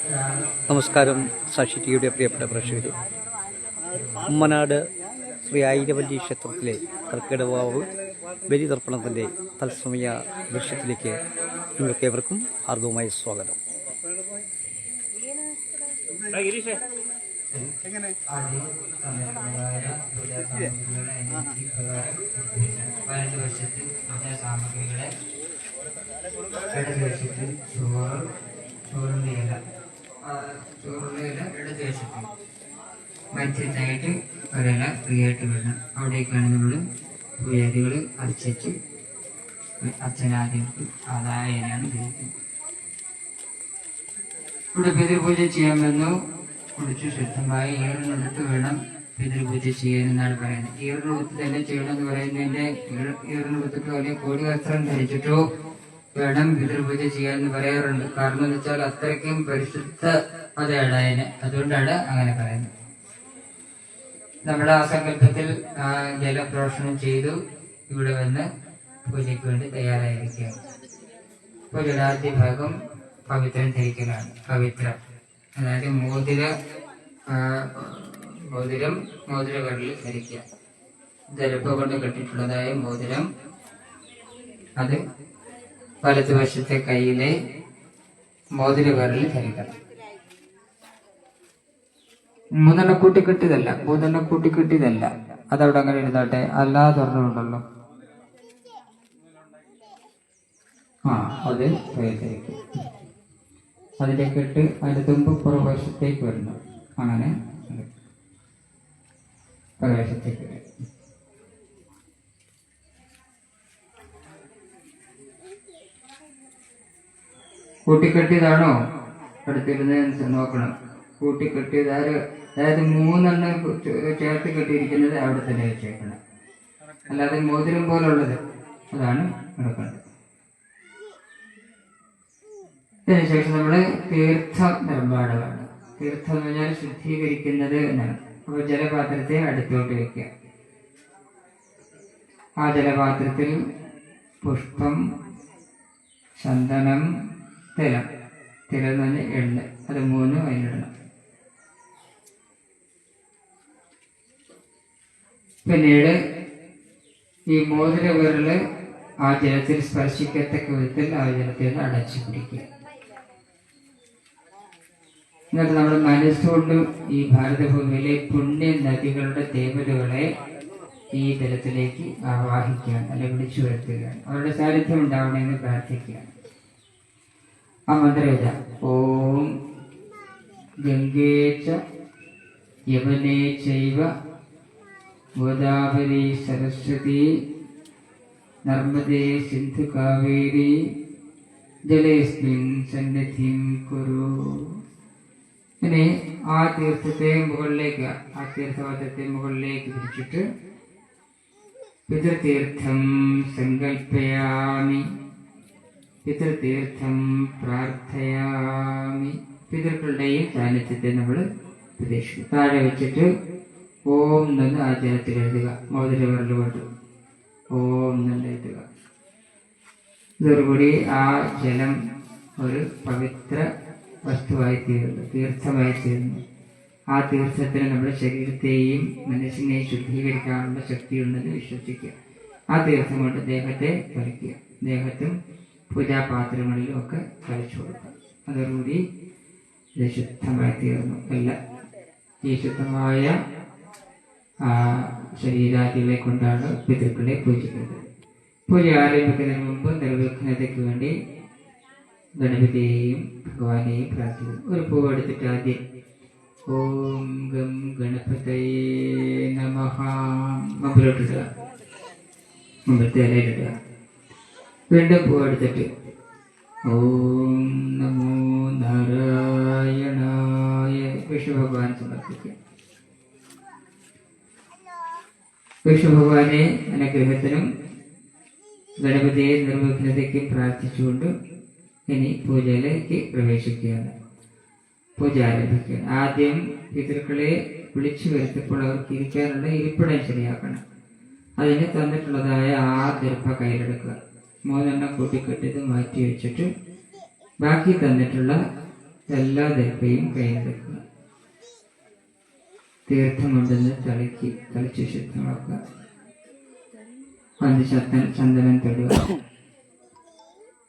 നമസ്കാരം സാക്ഷി ടിയുടെ പ്രിയപ്പെട്ട പ്രേക്ഷകരെ. ഉമ്മനാട് ശ്രീ ആയിരവല്ലി ക്ഷേത്രത്തിലെ കർക്കിടവാവ് ബലിതർപ്പണത്തിന്റെ തത്സമയ ദൃശ്യത്തിലേക്ക് നിങ്ങൾക്ക് ഏവർക്കും ഹാർദവുമായ സ്വാഗതം. ചോറിന്റെ ഇല ഒരില ഫ്രീ ആയിട്ട് വിടണം അവിടേക്കാണ് നമ്മൾ പൂജാരികൾ അർച്ചിച്ച് അച്ഛനാദ്യർക്ക് അതായ ഇലയാണ് ഉപയോഗിക്കുന്നത്. ഇവിടെ പിതൃപൂജ ചെയ്യാമെന്നോ കുളിച്ച് ശുദ്ധമായി ഈറിനെടുത്ത് വേണം പിതൃപൂജ ചെയ്യാൻ എന്നാണ് പറയുന്നത്. ഈറിനെടുത്ത് തന്നെ ചെയ്യണം എന്ന് പറയുന്നതിന്റെ ഈറിനെടുത്തിട്ടോ അല്ലെങ്കിൽ കോടി വസ്ത്രം ധരിച്ചിട്ടോ വേണം പിതൃപൂജ ചെയ്യാൻ എന്ന് പറയാറുണ്ട്. കാരണം എന്ന് വെച്ചാൽ അത്രയ്ക്കും പരിശുദ്ധ അതാണ് അതിന്. അതുകൊണ്ടാണ് അങ്ങനെ പറയുന്നത്. നമ്മൾ ആ സങ്കല്പത്തിൽ ആ ജലപ്രോഷണം ചെയ്തു. ഇവിടെ വന്ന് പൂജയ്ക്ക് വേണ്ടി തയ്യാറായിരിക്കുകയാണ്. പൂജയുടെ ഭാഗം പവിത്രം ധരിക്കലാണ്. പവിത്രം. അതായത് മോതിര മോതിരം മോതിര കടലിൽ ധരിക്കുക. ജലപ്പ കൊണ്ട് കെട്ടിട്ടുള്ളതായ മോതിരം. അത് വലതു വശത്തെ കയ്യിലെ മോതിര വിരലിൽ ധരിക്കണം. മൂന്നെണ്ണം കൂട്ടിക്കെട്ടിയതല്ല മൂന്നെണ്ണം കൂട്ടിക്കെട്ടിയതല്ല. അതവിടെ അങ്ങനെ എഴുതാട്ടെ? അല്ലാതെ തുറന്നുണ്ടല്ലോ ആ അത് ധരിക്കും അതിന്റെ കെട്ട് അതിന്റെ തുമ്പ് പുറവശത്തേക്ക് വരുന്നു അങ്ങനെ പ്രവേശത്തേക്ക് വരും. കൂട്ടിക്കെട്ടിയതാണോ? അടുത്തിരുന്ന് നോക്കണം. കൂട്ടിക്കെട്ടിയത് ആര് അതായത് മൂന്നെണ്ണം ചേർത്ത് കെട്ടിയിരിക്കുന്നത് അവിടെ തന്നെ വെച്ചേക്കണം. അല്ലാതെ മോതിരം പോലുള്ളത് അതാണ് നടക്കുന്നത് അതിനുശേഷം നമ്മൾ തീർത്ഥ നിർമ്മാണമാണ് തീർത്ഥം എന്ന് പറഞ്ഞാൽ ശുദ്ധീകരിക്കുന്നത് എന്നാണ്. അപ്പൊ ജലപാത്രത്തെ അടുത്തോട്ട് വെക്കുക. ആ ജലപാത്രത്തിൽ പുഷ്പം ചന്ദനം തിലം തിലം എന്ന് പറഞ്ഞാൽ എള്ള് അത് മൂന്നും അതിലിടണം പിന്നീട് ഈ മോതിര വിരൽ ആ ജലത്തിൽ സ്പർശിക്കത്തക്ക വിധത്തിൽ ആ ജലത്തിൽ നിന്ന് അടച്ചു പിടിക്കുക. എന്നിട്ട് നമ്മൾ മനസ്സുകൊണ്ട് ഈ ഭാരതഭൂമിയിലെ പുണ്യ നദികളുടെ ദേവതകളെ ഈ ജലത്തിലേക്ക് ആവാഹിക്കുകയാണ് അല്ലെങ്കിൽ വിളിച്ചു വരുത്തുകയാണ് അവരുടെ സാന്നിധ്യം ഉണ്ടാവണമെന്ന് പ്രാർത്ഥിക്കുകയാണ് ആ മന്ത്രവിത ഓം ഗംഗേച്ച യവനേ ചൈവ ഗോദാവരി സരസ്വതി നർമ്മദേ സിന്ധു കാവേരി. ജലേസ്മിൻ സന്നിധിം കുരു. ഇനി ആ തീർത്ഥത്തെ മുകളിലേക്ക് ആ തീർത്ഥവാദത്തെ മുകളിലേക്ക് പിടിച്ചിട്ട് പിതൃതീർത്ഥം സങ്കല്പയാമി പിതൃതീർത്ഥം പ്രാർത്ഥയാമി. പിതൃക്കളുടെയും സാന്നിധ്യത്തെ നമ്മൾ പ്രതീക്ഷിക്കും താഴെ വെച്ചിട്ട് ഓം നിന്ന് ആ ജലത്തിൽ എഴുതുക. മോതിര കൊണ്ട് ഓം നിന്ന് എഴുതുക. ഇതോടുകൂടി ആ ജലം ഒരു പവിത്ര വസ്തുവായി തീരുന്നു. തീർത്ഥമായി തീരുന്നു. ആ തീർത്ഥത്തിന് നമ്മുടെ ശരീരത്തെയും മനസ്സിനെയും ശുദ്ധീകരിക്കാനുള്ള ശക്തിയുണ്ടെന്ന് വിശ്വസിക്കുക. ആ തീർത്ഥം കൊണ്ട് ദേഹത്തെ കളിക്കുക ദേഹത്തും പൂജാപാത്രങ്ങളിലും ഒക്കെ തളിച്ചു കൊടുക്കുക അതോടുകൂടി ഇത് ശുദ്ധമായി തീർന്നു. അല്ല ഈ ശുദ്ധമായ ശരീരാദികളെ കൊണ്ടാണ് പിതൃക്കളെ പൂജിക്കുന്നത്. പൂജ ആരംഭിക്കുന്നതിന് മുമ്പ് നിർവിഘ്നതയ്ക്ക് വേണ്ടി ഗണപതിയെയും ഭഗവാനെയും പ്രാർത്ഥിക്കുന്നു. ഒരു പൂവ് എടുത്തിട്ട് ആദ്യം ഓം ഗം ഗണപതയേ നമഹ മുമ്പിലോട്ടിടുക. മുമ്പത്തെ ഇലയിലിടുക. വീണ്ടും പൂവെടുത്തിട്ട് ഓം നമോ നാരായണായ വിഷ്ണു ഭഗവാൻ സമർപ്പിക്കുക. വിഷ്ണു ഭഗവാനെ അനുഗ്രഹത്തിനും ഗണപതിയെ നിർവിഘ്നതയ്ക്കും പ്രാർത്ഥിച്ചുകൊണ്ട് ഇനി പൂജയിലേക്ക് പ്രവേശിക്കുകയാണ്. പൂജ ആരംഭിക്കുകയാണ്. ആദ്യം പിതൃക്കളെ വിളിച്ചു വരുത്തപ്പോൾ അവർക്ക് ഇരിക്കാനുള്ള ഇരിപ്പിടം ശരിയാക്കണം. അതിന് തന്നിട്ടുള്ളതായ ആ ദർഭ കയ്യിലെടുക്കുക. മൂന്നെണ്ണം കൂട്ടിക്കെട്ടിയത് മാറ്റി വെച്ചിട്ട് ബാക്കി തന്നിട്ടുള്ള എല്ലാ ദർഭയും കയ്യിലെടുക്കുക തീർത്ഥം കൊണ്ടുവന്ന് തളിക്ക് തളിച്ച് ശുദ്ധമാക്കുക. പഞ്ചശക്തൻ ചന്ദനം തൊടുക.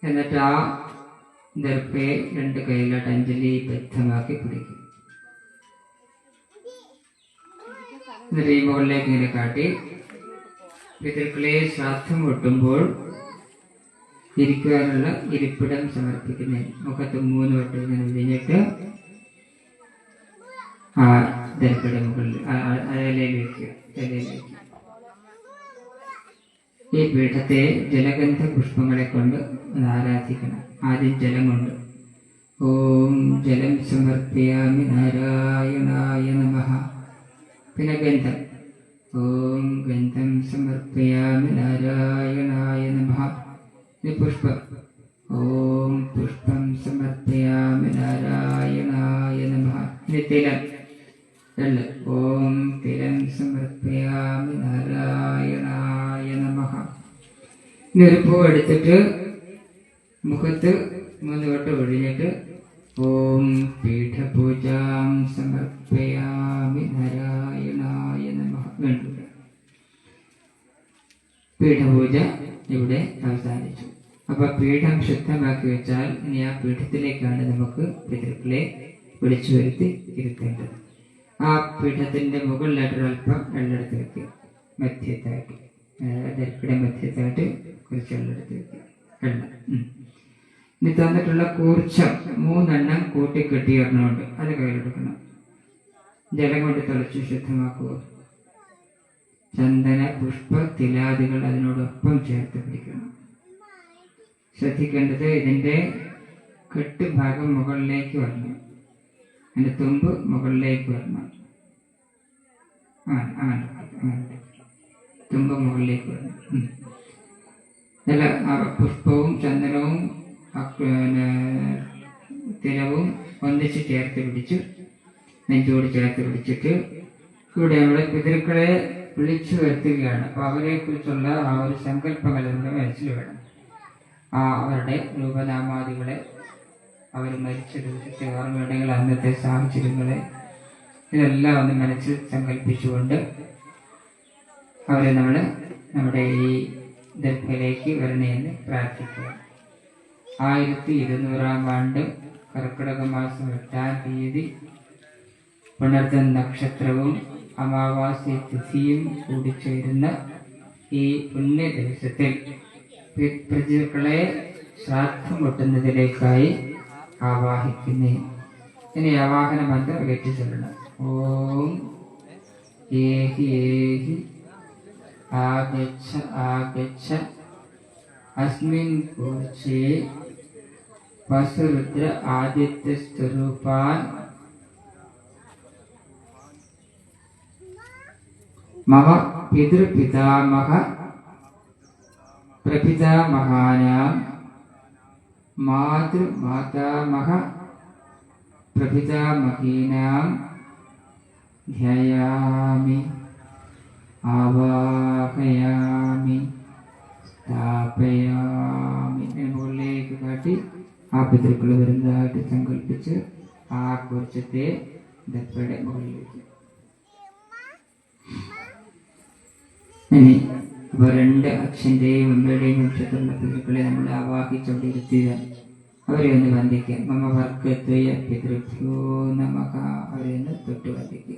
എന്നിട്ട് ആ ദർഭയെ രണ്ട് കൈയിലോട്ട് അഞ്ജലി ബദ്ധമാക്കി പിടിക്കും. എന്നിട്ട് ഈ മുകളിലേക്ക് ഇങ്ങനെ കാട്ടി. പിതൃക്കളെ ശ്രാദ്ധം കൊട്ടുമ്പോൾ ഇരിക്കുവാനുള്ള ഇരിപ്പിടം സമർപ്പിക്കുന്നതിന് മുഖത്ത് മൂന്ന് വട്ടം ഇങ്ങനെ വിരിഞ്ഞിട്ട് ആ ദർഭയുടെ മുകളിൽ വെക്കുക ഈ പീഠത്തെ ജലഗന്ധ പുഷ്പങ്ങളെ കൊണ്ട് ആരാധിക്കണം. ആദ്യം ജലം കൊണ്ട് ഓം ജലം സമർപ്പയാമി നാരായണായ നമ. പിന്നെ ഗന്ധം. ഓം ഗന്ധം സമർപ്പയാമി ഇനി പുഷ്പം. ഓം പുഷ്പം സമർപ്പയാമി നാരായണായ നമഃ. ഇനി രണ്ട്. ഓം തിലം സമർപ്പയാമി നാരായണായ നമഃ. ഇനി ഒരു പൂ എടുത്തിട്ട് അപ്പൊ പീഠം ശുദ്ധമാക്കി വെച്ചാൽ ഇനി ആ പീഠത്തിലേക്കാണ് നമുക്ക് പിതൃക്കളെ വിളിച്ചു വരുത്തി ഇരുത്തേണ്ടത്. ആ പീഠത്തിന്റെ മുകളിലായിട്ട് അല്പം വെള്ളമെടുത്ത് വെക്കുക മധ്യത്തായിട്ട് ദർക്കിടെ മധ്യത്തായിട്ട് കുറച്ച് വെള്ളമെടുത്ത് വെക്കുക വെള്ളം. ഇനി തന്നിട്ടുള്ള കൂർച്ചം മൂന്നെണ്ണം കൂട്ടിക്കെട്ടി ഒരെണ്ണമുണ്ട്. അത് കയ്യിലെടുക്കണം. ജലം കൊണ്ട് തെളിച്ച് ശുദ്ധമാക്കുക. ചന്ദന പുഷ്പ തിലാദികൾ അതിനോടൊപ്പം ചേർത്ത് പിടിക്കണം. ശ്രദ്ധിക്കേണ്ടത് ഇതിന്റെ കെട്ട് ഭാഗം മുകളിലേക്ക് വരണം. അതിന്റെ തുമ്പ് മുകളിലേക്ക് വരണം. തുമ്പ് മുകളിലേക്ക് വരണം. നല്ല പുഷ്പവും ചന്ദനവും തിലവും ഒന്നിച്ച് ചേർത്ത് പിടിച്ചു നെഞ്ചോട് ചേർത്ത് പിടിച്ചിട്ട് ഇവിടെ നമ്മുടെ പിതൃക്കളെ വിളിച്ചു വരുത്തുകയാണ്. അപ്പോൾ അവരെ കുറിച്ചുള്ള ആ ഒരു സങ്കല്പങ്ങൾ നമ്മുടെ മനസ്സിൽ വേണം. അവരുടെ രൂപനാമാദികളെ അവർ മരിച്ച ദിവസത്തെ അന്നത്തെ സാഹചര്യങ്ങളെ ഇതെല്ലാം ഒന്ന് മനസ്സിൽ സങ്കല്പിച്ചുകൊണ്ട് അവരെ നമ്മൾ നമ്മുടെ ഈ ദർഭയിലേക്ക് വരണേന്ന് പ്രാർത്ഥിക്കുക. ആയിരത്തി ഇരുന്നൂറാം ആണ്ട് കർക്കിടക മാസം എട്ടാം തീയതി പുണർത്തൻ നക്ഷത്രവും അമാവാസി തിഥിയും കൂടിച്ചേരുന്ന ഈ പുണ്യ ദിവസത്തിൽ പി- പ്രജകളെ ശ്രാദ്ധം കൊട്ടുന്നതിലേക്കായി ആവാഹിക്കുന്നേ. ഇനി ആവാഹന മന്ത്രം വെറ്റി ചൊല്ലണം. ഓം ഏഹി ഏഹി ആഗച്ഛ ആഗച്ഛ. അസ്മിൻ കൂർച്ചേ വസുരുദ്ര ആദിത്യ സ്വരൂപാൻ. മമ പിതൃപിതാമഹ പ്രപിതാമഹാനാം മാതൃമാതാമഹ പ്രപിതാമഹീനാം ധ്യായാമി ആവാഹയാമി സ്ഥാപയാമി മുകളിലേക്ക് കാട്ടി ആ പിതൃക്കൾ വരുന്നതായിട്ട് സങ്കല്പിച്ച് ആ കുറിച്ചത്തെ ദപ്പയുടെ മുകളിലേക്ക്. ഇനി ഇപ്പൊ രണ്ട് അച്ഛന്റെയും അമ്മയുടെയും വംശത്തിലുള്ള പിതൃക്കളെ നമ്മൾ ആവാഹിച്ചുകൊണ്ടിരുത്തിയ അവരെ ഒന്ന് വന്ദിക്കുക. മമ വർഗത്വയ പിതൃഭ്യോ നമക അവരെ ഒന്ന് തൊട്ട് വന്ദിക്കുക.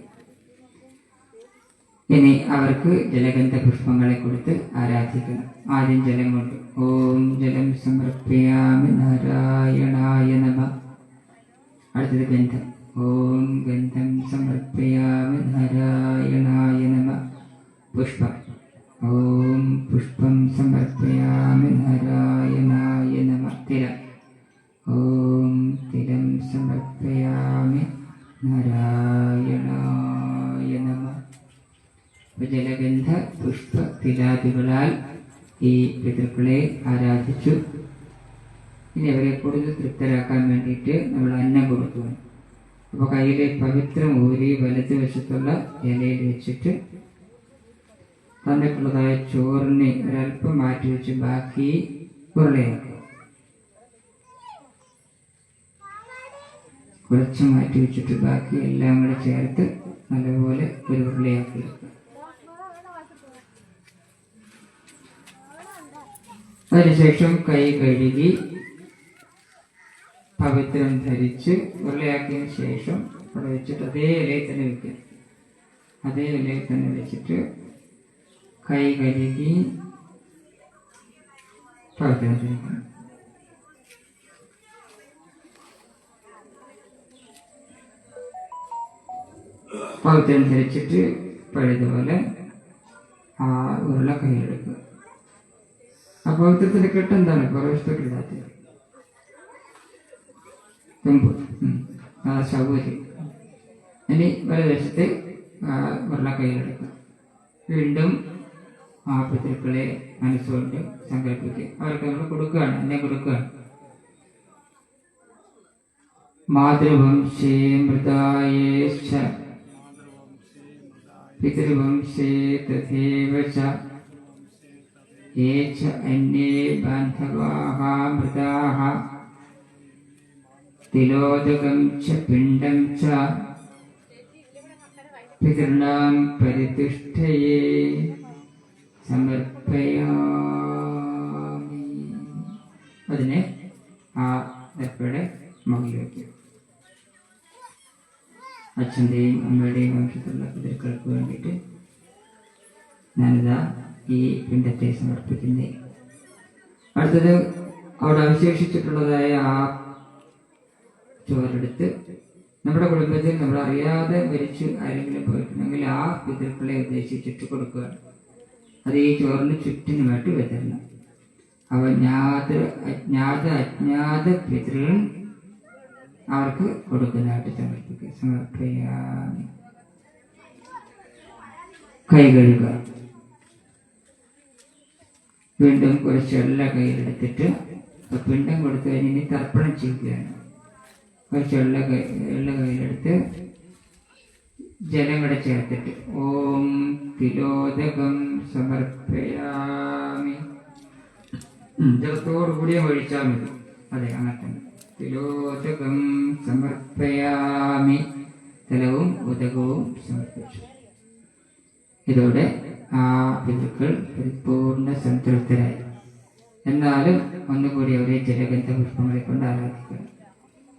ഇനി അവർക്ക് ജലഗന്ധ പുഷ്പങ്ങളെ കൊടുത്ത് ആരാധിക്കണം. ആദ്യം ജലം കൊണ്ട് ഓം ജലം സമർപ്പയാമി നാരായണായ നമ. അടുത്തത് ഗന്ധം. ഓം ഗന്ധം സമർപ്പയാമി നാരായണായ നമ. പുഷ്പം. ഓം പുഷ്പം സമർപ്പയാമി നാരായണായ നമസ്തിര. ഓം തിരം സമർപ്പയാമി നാരായണായ നമ. ജലഗന്ധ പുഷ്പ തിലാദികളാൽ ഈ പിതൃക്കളെ ആരാധിച്ചു. ഇനി അവരെ കൂടുതൽ തൃപ്തരാക്കാൻ വേണ്ടിയിട്ട് നമ്മൾ അന്നം കൊടുത്തു അപ്പോൾ കയ്യിലെ പവിത്രം ഊരി വലത് വശത്തുള്ള ഇലയിൽ വെച്ചിട്ട് തന്നിട്ടുള്ളതായ ചോറിനെ ഒരല്പം മാറ്റി വെച്ച് ബാക്കി ഉരുളയാക്കുക കുറച്ച് മാറ്റി വെച്ചിട്ട് ബാക്കി എല്ലാം കൂടെ ചേർത്ത് നല്ലപോലെ ഒരു ഉരുളയാക്കി അതിനുശേഷം കൈ കഴുകി പവിത്രം ധരിച്ച് ഉരുളയാക്കിയതിന് ശേഷം അവിടെ വെച്ചിട്ട് അതേ ഇലയിൽ തന്നെ വെക്കുക. അതേ ഇലയിൽ തന്നെ വെച്ചിട്ട് കൈ കഴുകി പവിത്രം ധരിച്ചിട്ട് പഴയതുപോലെ ആ ഉരുള കൈയെടുക്കുക ആ പവിത്രത്തിന്റെ കെട്ടെന്താണ് പ്രവേശത്തിലിടാത്തത് തുമ്പ്. ആ സൗകര്യം ഇനി വലതുവശത്ത് ആ ഉരുള കൈയിലെടുക്കുക വീണ്ടും ആ പിതൃക്കളെ മനസ്സുകൊണ്ട് സങ്കല്പിക്കുക അവർക്ക് നമ്മൾ കൊടുക്കുകയാണ് എന്നെ കൊടുക്കുകയാണ് മാതൃവംശേ മൃതായേശ്ച പിതൃവംശേ തഥൈവ ച ये च अन्ये बान्धवाः मृताः तिलोदकं च पिण्डं च पितॄणां परितिष्ठये സമർപ്പയാമി. അതിനെ ആ ദർപ്പയുടെ മുകളിൽ വയ്ക്കും. അച്ഛന്റെയും അമ്മയുടെയും വംശത്തിലുള്ള പിതൃക്കൾക്ക് വേണ്ടിയിട്ട് ഞാനിതാ ഈ പിണ്ടത്തെ സമർപ്പിക്കുന്നേ. അടുത്തത് അവിടെ അവശേഷിച്ചിട്ടുള്ളതായ ആ ചോരെടുത്ത് നമ്മുടെ കുടുംബത്തിൽ നമ്മൾ അറിയാതെ മരിച്ച് ആരെങ്കിലും പോയിട്ടുണ്ടെങ്കിൽ ആ പിതൃക്കളെ ഉദ്ദേശിച്ചിട്ട് കൊടുക്കുക അത് ഈ ചോറിന് ചുറ്റിനുമായിട്ട് വിതരണം അവ ജ്ഞാത അജ്ഞാത അജ്ഞാത പിതൃകൾ അവർക്ക് കൊടുക്കുന്നതായിട്ട് സമർപ്പിക്കുക. സമർപ്പയാമി. കൈ കഴുകുക വീണ്ടും കുറച്ച് എല്ലാ കയ്യിലെടുത്തിട്ട് ഇപ്പൊ പിണ്ടം കൊടുത്തു കഴിഞ്ഞ് തർപ്പണം ചെയ്യുകയാണ്. കുറച്ച് എല്ലാ കൈ എല്ലാ കയ്യിലെടുത്ത് ജലം കൂടെ ചേർത്തിട്ട്. ഓം തിലോദകം സമർപ്പയാമി. ഉം, ജലത്തോടു കൂടിയ ഒഴിച്ചാൽ മതി. അതെ അങ്ങനെ തന്നെ. തിലോദകം സമർപ്പയാമി. ജലവും ഉദകവും സമർപ്പിച്ചു. ഇതോടെ ആ പിതൃക്കൾ പരിപൂർണ സംതൃപ്തരായി. എന്നാലും ഒന്നുകൂടി അവരെ ജലഗന്ധ പുഷ്പങ്ങളെ കൊണ്ട് ആരാധിക്കണം.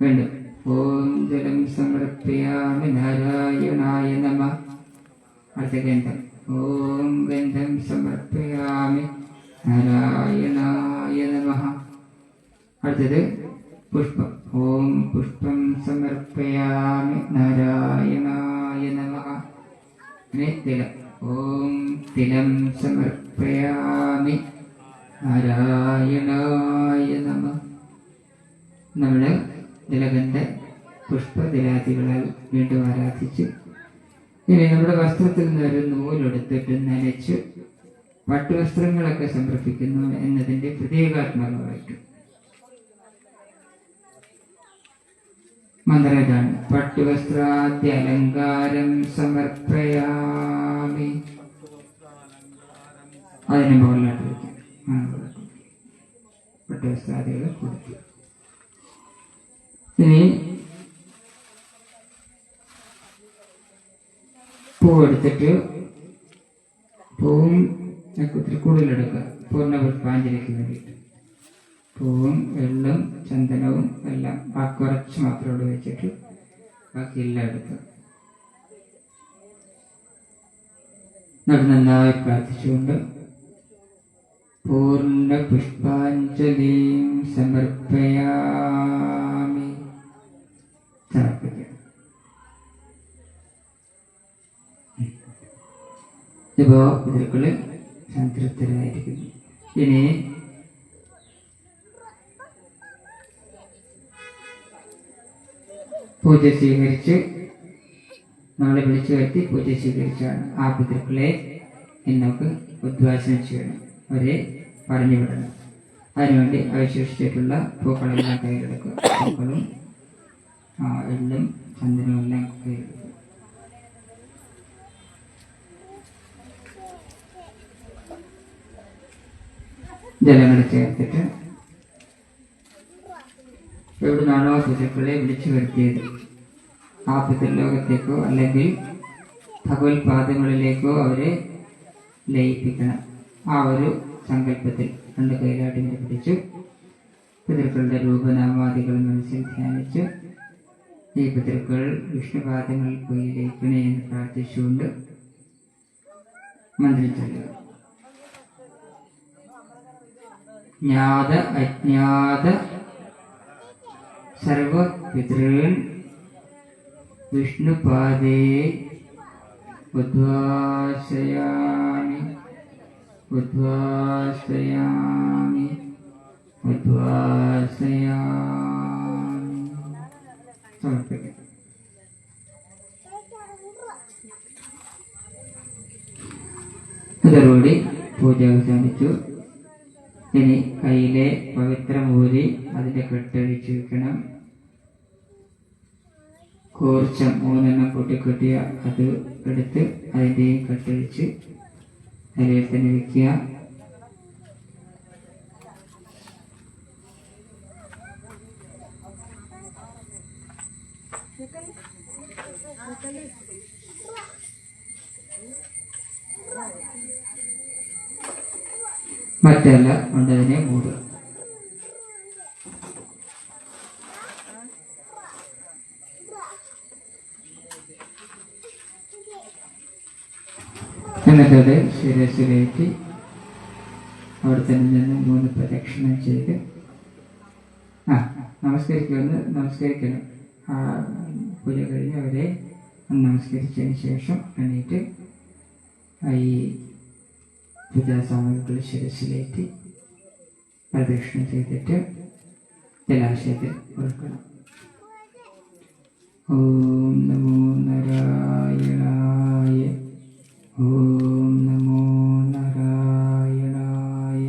വീണ്ടും. ഓം ജലം സമർപ്പയാമി നാരായണായ നമ. അടുത്ത ഗന്ധം ഓം ഗന്ധം സമർപ്പയാമി നാരായണായ നമ. അടുത്തത് പുഷ്പം. ഓം പുഷ്പം സമർപ്പയാമി നാരായണായ നമ. പിന്നെ തിലം. ഓം തിലം സമർപ്പയാമി നാരായണായ നമ. നമ്മൾ തിലകന്റെ പുഷ്പതിലാദികളാൽ വീണ്ടും ആരാധിച്ച് ഇനി നമ്മുടെ വസ്ത്രത്തിൽ നിന്ന് ഒരു നൂലെടുത്തിട്ട് നനച്ച് പട്ടുവസ്ത്രങ്ങളൊക്കെ സമർപ്പിക്കുന്നു എന്നതിന്റെ പ്രത്യേകാത്മകമായിട്ട് മന്ത്രം ഇതാണ്. പട്ടുവസ്ത്രാദ്യ അലങ്കാരം സമർപ്പയാമി. അതിന് മുകളിലോട്ട് വയ്ക്കാം. പട്ടുവസ്ത്രാദികളെ കൊടുത്തു. ഇനി പൂവെടുത്തിട്ട് പൂവും കൂടുതലെടുക്കുക. പൂർണ പുഷ്പാഞ്ജലിക്ക് വേണ്ടിയിട്ട്. പൂവും വെള്ളം ചന്ദനവും എല്ലാം ആ കുറച്ച് മാത്രം ഇവിടെ വെച്ചിട്ട് ബാക്കി എല്ലാം എടുക്കുക. എന്നിട്ട് നന്നായി പ്രാർത്ഥിച്ചുകൊണ്ട് പൂർണ പുഷ്പാഞ്ജലിയും സമർപ്പയാമി ഇപ്പോ പിതൃക്കൾ സംതൃപ്തരായിരിക്കുന്നു ഇനി പൂജ സ്വീകരിച്ച് നമ്മളെ വിളിച്ചു വരുത്തി പൂജ സ്വീകരിച്ചാണ് ആ പിതൃക്കളെ എന്നൊക്കെ ഉദ്വാസനം ചെയ്യണം. അവരെ പറഞ്ഞു വിടണം. അതിനുവേണ്ടി അവശേഷിച്ചിട്ടുള്ള പൂക്കളെല്ലാം കയ്യിലെടുക്കുക. പൂക്കളും എല്ലാം ചന്ദനവും എല്ലാം കയ്യിലെടുക്കുക. ജലങ്ങൾ ചേർത്തിട്ട് എവിടുന്നാണോ ശിശുക്കളെ വിളിച്ചു വരുത്തിയത്. ആ പിതൃലോകത്തേക്കോ അല്ലെങ്കിൽ ഭഗവത്പാദങ്ങളിലേക്കോ അവരെ ലയിപ്പിക്കണം. ആ ഒരു സങ്കല്പത്തിൽ രണ്ട് കൈലാട്ടിനെ പിടിച്ചു. പിതൃക്കളുടെ രൂപനാമാദികൾ മനസ്സിൽ ധ്യാനിച്ച്. ഈ പിതൃക്കൾ വിഷ്ണുപാദങ്ങളിൽ പോയി ലയിക്കണേ എന്ന് പ്രാർത്ഥിച്ചുകൊണ്ട് മന്ത്രം ജ്ഞാത അജ്ഞാത സർവപിതൃൻ വിഷ്ണുപാദേ ഉദ്വാസയാമി ഉദ്വാസയാമി ഉദ്വാസയാമി സമർപ്പിക്കാം അതോടുകൂടി പൂജ അവസാനിച്ചു ഇനി കയ്യിലെ പവിത്രമൂരി അതിന്റെ കെട്ടഴിച്ചു വെക്കണം. കൂർച്ചം മൂന്നെണ്ണം പൊട്ടിക്കെട്ടിയ അത് എടുത്ത് അതിന്റെയും കെട്ടഴിച്ച് അതിൽ തന്നെ വെക്കുക. മറ്റല്ല കൊണ്ടതിനെ മൂടുക എന്നിട്ടത് ശിരസിലേറ്റി അവിടെ തന്നെ നിന്ന് മൂന്ന് പ്രദക്ഷിണം ചെയ്ത്. ആ നമസ്കരിക്കുമെന്ന് നമസ്കരിക്കണം. ആ പൂജ കഴിഞ്ഞ് അവരെ നമസ്കരിച്ചതിന് ശേഷം എണീറ്റ് ഈ സാമഗ്രികൾ ശിരസിലേറ്റി പ്രദക്ഷിണ ചെയ്തിട്ട് ജലാശയത്തിൽ ഒഴുക്കണം ഓം നമോ നാരായണായ ഓം നമോ നാരായണായ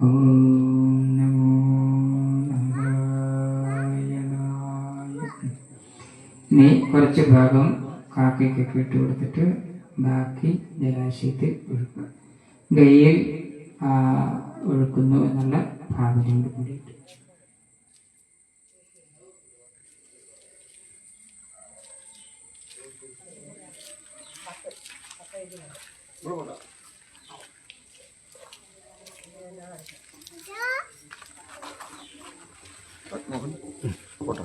ഓം നമോ നാരായണായ. ഇനി കുറച്ച് ഭാഗം കാക്കയ്ക്കൊക്കെ ഇട്ട് കൊടുത്തിട്ട് ബാക്കി ജലാശയത്തിൽ ഒഴുക്കുക ഗയിൽ ഒഴുക്കുന്നു എന്നുള്ള ഭാഗത്തോട് കൂടിയിട്ട് പോട്ടെ.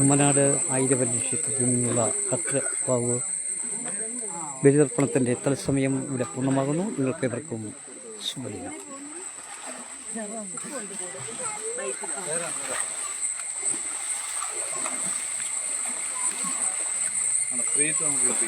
ഉമ്മനാട് ആയിരവല്ലി ക്ഷേത്രത്തിൽ നിന്നുള്ള കർക്കിടവാവ് ബലിതർപ്പണത്തിന്റെ തത്സമയം ഇവിടെ പൂർണമാകുന്നു. നിങ്ങൾക്ക് ഇവർക്കും ശുഭദിനം. మన ప్రీతం గురించి